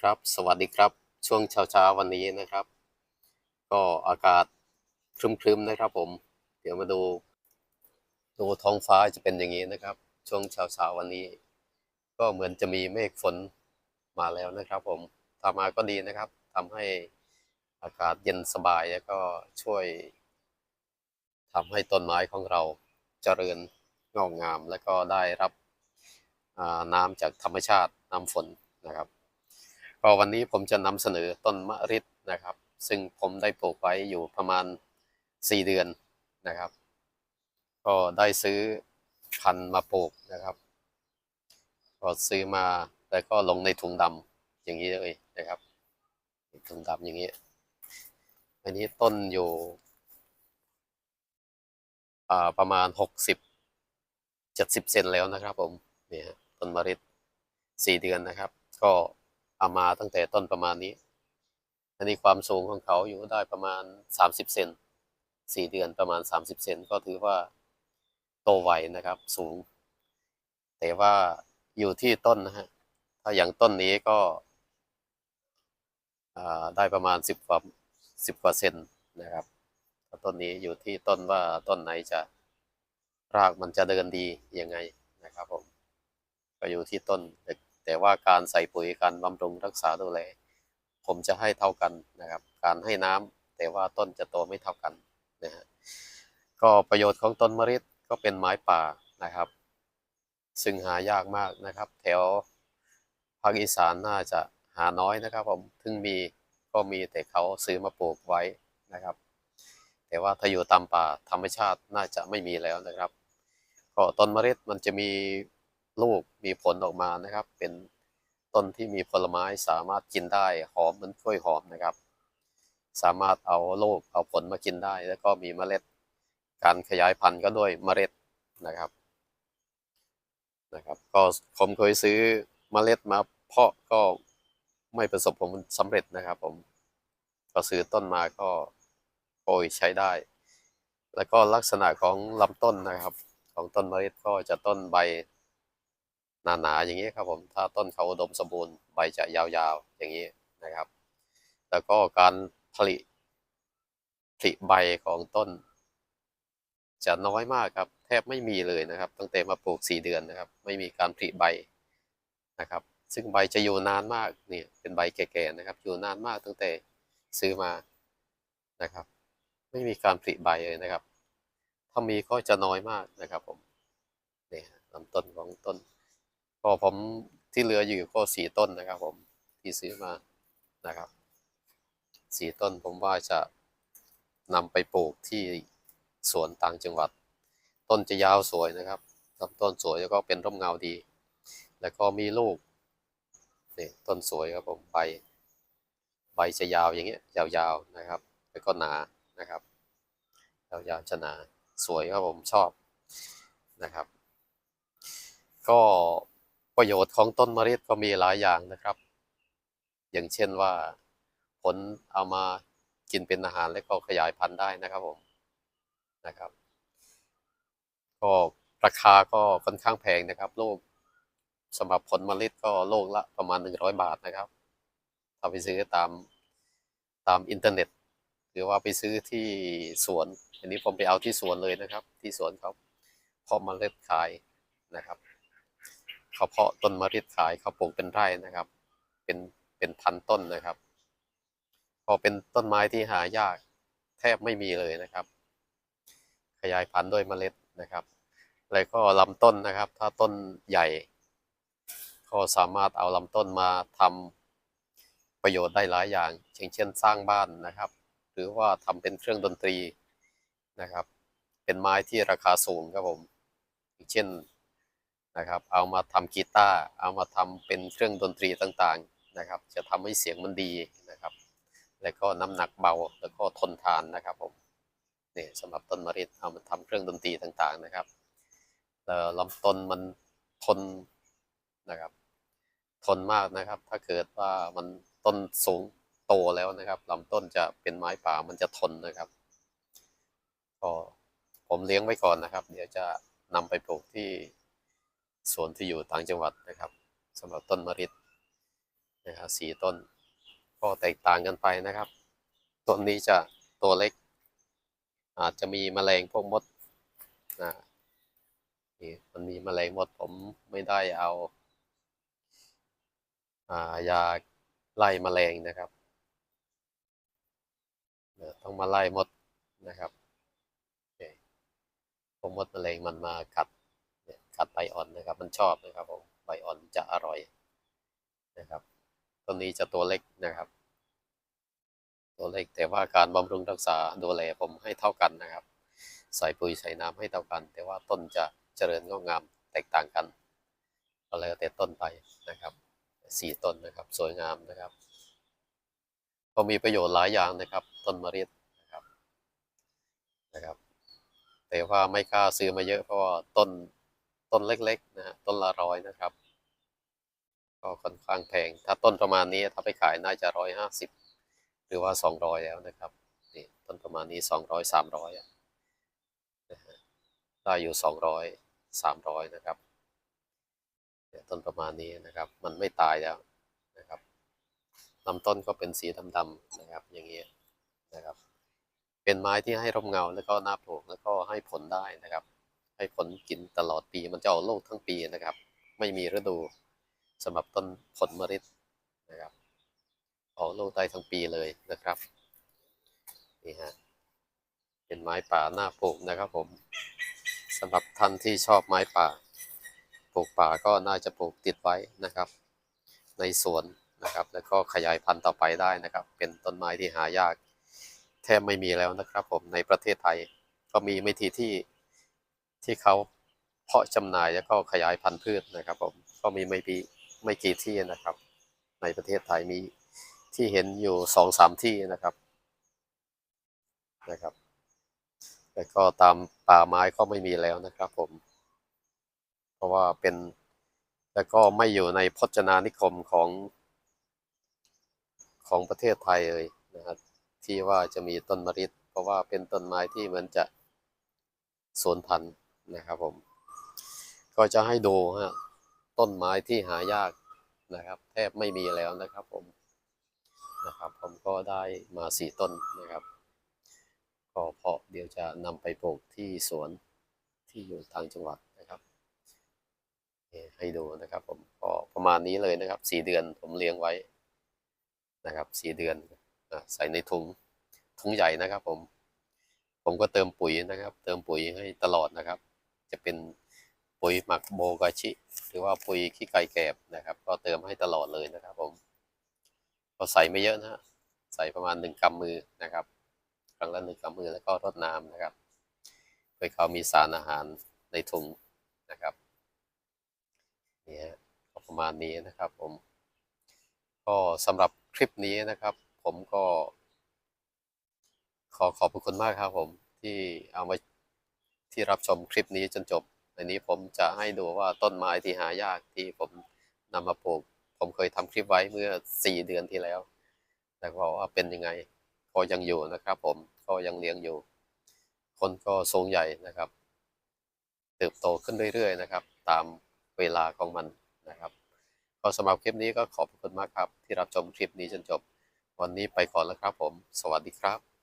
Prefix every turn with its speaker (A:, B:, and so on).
A: ครับสวัสดีครับช่วงเช้าเช้าๆวันนี้นะครับ ก็อากาศครึมๆนะครับ ผม เดี๋ยวมาดู ดูท้องฟ้าจะเป็นอย่างนี้นะครับ ช่วงเช้าเช้าๆวันนี้ ก็เหมือนจะมีเมฆฝนมาแล้วนะครับ ผมถ้ามาก็ดีนะครับทำให้อากาศเย็นสบายแล้วก็ช่วยทำให้ต้นไม้ของเราเจริญงอกงาม แล้วก็ได้รับน้ำจากธรรมชาติน้ำฝนนะครับ ก็วันนี้ผมจะนำเสนอต้นมะริดนะครับ ซึ่งผมได้ปลูกไว้อยู่ประมาณ 4 เดือนนะครับ ก็ได้ซื้อพันธุ์มาปลูกนะครับ ก็ซื้อมาแล้วก็ลงในถุงดำอย่างนี้เลยนะครับถุงดำอย่างนี้ อันนี้ต้นอยู่ประมาณ 60 70 เซนแล้วนะครับผมเนี่ยฮะต้นมะริด4เดือนนะครับ ก็ เอามาตั้งแต่ต้นประมาณนี้ อันนี้ความสูงของเขาอยู่ได้ประมาณ 30เซน4เดือนประมาณ 30เซนก็ถือว่าโตไวนะครับสูง แต่ว่าอยู่ที่ต้นนะฮะถ้าอย่างต้นนี้ก็ได้ประมาณ 10กว่า10กว่าเซนนะครับต้นนี้อยู่ที่ต้นว่าต้นไหนจะรากมันจะเดินดียังไงนะครับผมก็อยู่ที่ต้น แต่ว่าการใส่ปุ๋ยการบำรุงรักษาดูแลผมจะให้เท่ากันนะครับ การให้น้ำแต่ว่าต้นจะโตไม่เท่ากันนะฮะก็ประโยชน์ของต้นมะริดก็เป็นไม้ป่านะครับ ซึ่งหายากมากนะครับ แถวภาคอีสานน่าจะหาน้อยนะครับ ผมถึงมีก็มีแต่เขาซื้อมาปลูกไว้นะครับ แต่ว่าถ้าอยู่ตามป่าธรรมชาติน่าจะไม่มีแล้วนะครับก็ต้นมะริดมันจะมี ลูกมีผลออกมานะครับ เป็นต้นที่มีผลไม้สามารถกินได้หอมเหมือนกล้วยหอมนะครับ สามารถเอาลูกเอาผลมากินได้ แล้วก็มีเมล็ด การขยายพันธุ์ก็ด้วยเมล็ดนะครับนะครับ ก็ผมเคยซื้อเมล็ดมาเพาะก็ไม่ประสบผลสำเร็จนะครับผมก็ซื้อต้นมาก็โอยใช้ได้ แล้วก็ลักษณะของลำต้นนะครับ ของต้นเมะริดก็จะต้นใบ หนาๆอย่างนี้ครับผมถ้าต้นเขาอุดมสมบูรณ์ใบจะยาวๆอย่างนี้นะครับ แล้วก็การผลิผลิใบของต้น จะน้อยมากครับ แทบไม่มีเลยนะครับ ตั้งแต่มาปลูกสี่เดือนนะครับ ไม่มีการผลิใบนะครับ ซึ่งใบจะอยู่นานมากเนี่ยเป็นใบแก่ๆนะครับ อยู่นานมากตั้งแต่ซื้อมานะครับ ไม่มีการผลิใบเลยนะครับ ถ้ามีก็จะน้อยมากนะครับผมเนี่ยลำต้นของต้น ก็ผมที่เหลืออยู่ก็สี่ต้นนะครับ ผมที่ซื้อมานะครับสี่ต้นผมว่าจะนำไปปลูกที่สวนต่างจังหวัด ต้นจะยาวสวยนะครับลำต้นสวยแล้วก็เป็นร่มเงาดี แล้วก็มีลูกนี่ต้นสวยครับผมใบใบจะยาวอย่างเงี้ยยาวๆนะครับ แล้วก็หนานะครับยาวๆจะหนาสวยครับผมชอบนะครับ ก็ ประโยชน์ของต้นมะริดก็มีหลายอย่างนะครับ อย่างเช่นว่าผลเอามากินเป็นอาหารและก็ขยายพันธุ์ได้นะครับผมนะครับ ก็ราคาก็ค่อนข้างแพงนะครับโลกสำหรับผลมะลิดก็โลกละประมาณ 100 บาทนะครับถ้าไปซื้อตามตามอินเทอร์เน็ต หรือว่าไปซื้อที่สวน อันนี้ผมไปเอาที่สวนเลยนะครับ ที่สวนเขาเพาะเมล็ดขายนะครับ เขาเพาะต้นมะริดขายเขาปลูกเป็นไร่นะครับ เป็นเป็นพันต้นนะครับ พอเป็นต้นไม้ที่หายากแทบไม่มีเลยนะครับ ขยายพันธุ์ด้วยเมล็ดนะครับ แล้วก็ลำต้นนะครับ ถ้าต้นใหญ่ ก็สามารถเอาลำต้นมาทำประโยชน์ได้หลายอย่างอย่างเช่น สร้างบ้านนะครับ หรือว่าทำเป็นเครื่องดนตรีนะครับ เป็นไม้ที่ราคาสูงครับผมเช่น นะครับ เอามาทำกีตาร์เอามาทำเป็นเครื่องดนตรีต่างๆนะครับ จะทำให้เสียงมันดีนะครับ แล้วก็น้ำหนักเบาแล้วก็ทนทานนะครับผมนี่สำหรับต้นมะริดเอามาทำเครื่องดนตรีต่างๆนะครับลำต้นมันทนนะครับ ทนมากนะครับ ถ้าเกิดว่ามันต้นสูงโตแล้วนะครับลำต้นจะเป็นไม้ป่ามันจะทนนะครับก็ผมเลี้ยงไว้ก่อนนะครับ เดี๋ยวจะนำไปปลูกที่ สวนที่อยู่ต่างจังหวัดนะครับสำหรับต้นมะริดนะครับสีต้นก็แตกต่างกันไปนะครับ ต้นนี้จะตัวเล็ก อาจจะมีแมลงพวกมดนะนี่มันมีแมลงมดผมไม่ได้เอาอายาไล่แมลงนะครับต้องมาไล่มดนะครับพวกมดแมลงมันมากัด กัดใบอ่อนนะครับ มันชอบนะครับผมใบอ่อนจะอร่อยนะครับต้นนี้จะตัวเล็กนะครับ ตัวเล็กแต่ว่าการบำรุงรักษาดูแลผมให้เท่ากันนะครับ ใส่ปุ๋ยใส่น้ำให้เท่ากัน แต่ว่าต้นจะเจริญงอกงามแตกต่างกันก็แล้วแต่ต้นไปนะครับสี่ต้นนะครับสวยงามนะครับก็มีประโยชน์หลายอย่างนะครับ ต้นมะริดนะครับนะครับ แต่ว่าไม่กล้าซื้อมาเยอะเพราะว่าต้น ต้นเล็กๆนะฮะต้นละร้อยนะครับ ก็ค่อนข้างแพง ถ้าต้นประมาณนี้ถ้าไปขายน่าจะร้อยห้าสิบหรือว่าสองร้อยแล้วนะครับนี่ต้นประมาณนี้สองร้อยสามร้อยนะฮะได้อยู่สองร้อยสามร้อยนะครับเนี่ยต้นประมาณนี้นะครับ มันไม่ตายแล้วนะครับลำต้นก็เป็นสีดำๆนะครับ อย่างเงี้ยนะครับ เป็นไม้ที่ให้ร่มเงาแล้วก็น่าปลูกแล้วก็ให้ผลได้นะครับ ให้ผลกินตลอดปีมันจะออกลูกทั้งปีนะครับ ไม่มีฤดูสำหรับต้นผลมะริดนะครับออกลูกได้ทั้งปีเลยนะครับนี่ฮะเป็นไม้ป่าหน้าปลูกนะครับผมสำหรับท่านที่ชอบไม้ป่า ปลูกป่าก็น่าจะปลูกติดไว้นะครับ ในสวนนะครับ แล้วก็ขยายพันธุ์ต่อไปได้นะครับ เป็นต้นไม้ที่หายาก แทบไม่มีแล้วนะครับผมในประเทศไทยก็มีไม่ทีที่ ที่เขาเพาะจำหน่ายแล้วก็ขยายพันธุ์พืชนะครับผมก็มีไม่ปีไม่กี่ที่นะครับ ในประเทศไทยมีที่เห็นอยู่สองสามที่นะครับนะครับ แล้วก็ตามป่าไม้ก็ไม่มีแล้วนะครับผม เพราะว่าเป็นแล้วก็ไม่อยู่ในพจนานิคมของของประเทศไทยเลยนะครับที่ว่าจะมีต้นมะริดเพราะว่าเป็นต้นไม้ที่เหมือนจะสูญพันธุ์ นะครับผม ก็จะให้ดูฮะต้นไม้ที่หายากนะครับ แทบไม่มีแล้วนะครับผมนะครับ ผมก็ได้มาสี่ต้นนะครับ ก็เพาะเดี๋ยวจะนำไปปลูกที่สวนที่อยู่ทางจังหวัดนะครับให้ดูนะครับ ผมก็ประมาณนี้เลยนะครับสี่เดือนผมเลี้ยงไว้นะครับสี่เดือนใส่ในถุงถุงใหญ่นะครับ ผม ผมก็เติมปุ๋ยนะครับ เติมปุ๋ยให้ตลอดนะครับ จะเป็นปุ๋ยหมักโบกาชิ หรือว่าปุ๋ยขี้ไก่แกบนะครับ ก็เติมให้ตลอดเลยนะครับ ผมก็ใส่ไม่เยอะนะฮะใส่ประมาณหนึ่งกำมือนะครับครั้งละหนึ่งกำมือแล้วก็รดน้ำนะครับเพื่อเขามีสารอาหารในถุงนะครับนี่ฮะประมาณนี้นะครับ ผม ก็สำหรับคลิปนี้นะครับ ผมก็ ขอขอบคุณมากครับผมที่เอามา ที่รับชมคลิปนี้จนจบอันนี้ผมจะให้ดูว่าต้นไม้ที่หายากที่ผมนำมาปลูก ผมเคยทำคลิปไว้เมื่อสี่เดือนที่แล้ว แต่ก็ว่าเป็นยังไงก็ยังอยู่นะครับผมก็ยังเลี้ยงอยู่ คนก็ทรงใหญ่นะครับ เติบโตขึ้นเรื่อยๆนะครับ ตามเวลาของมันนะครับก็สำหรับคลิปนี้ก็ขอบคุณมากครับ ที่รับชมคลิปนี้จนจบ วันนี้ไปก่อนแล้วครับผม สวัสดีครับ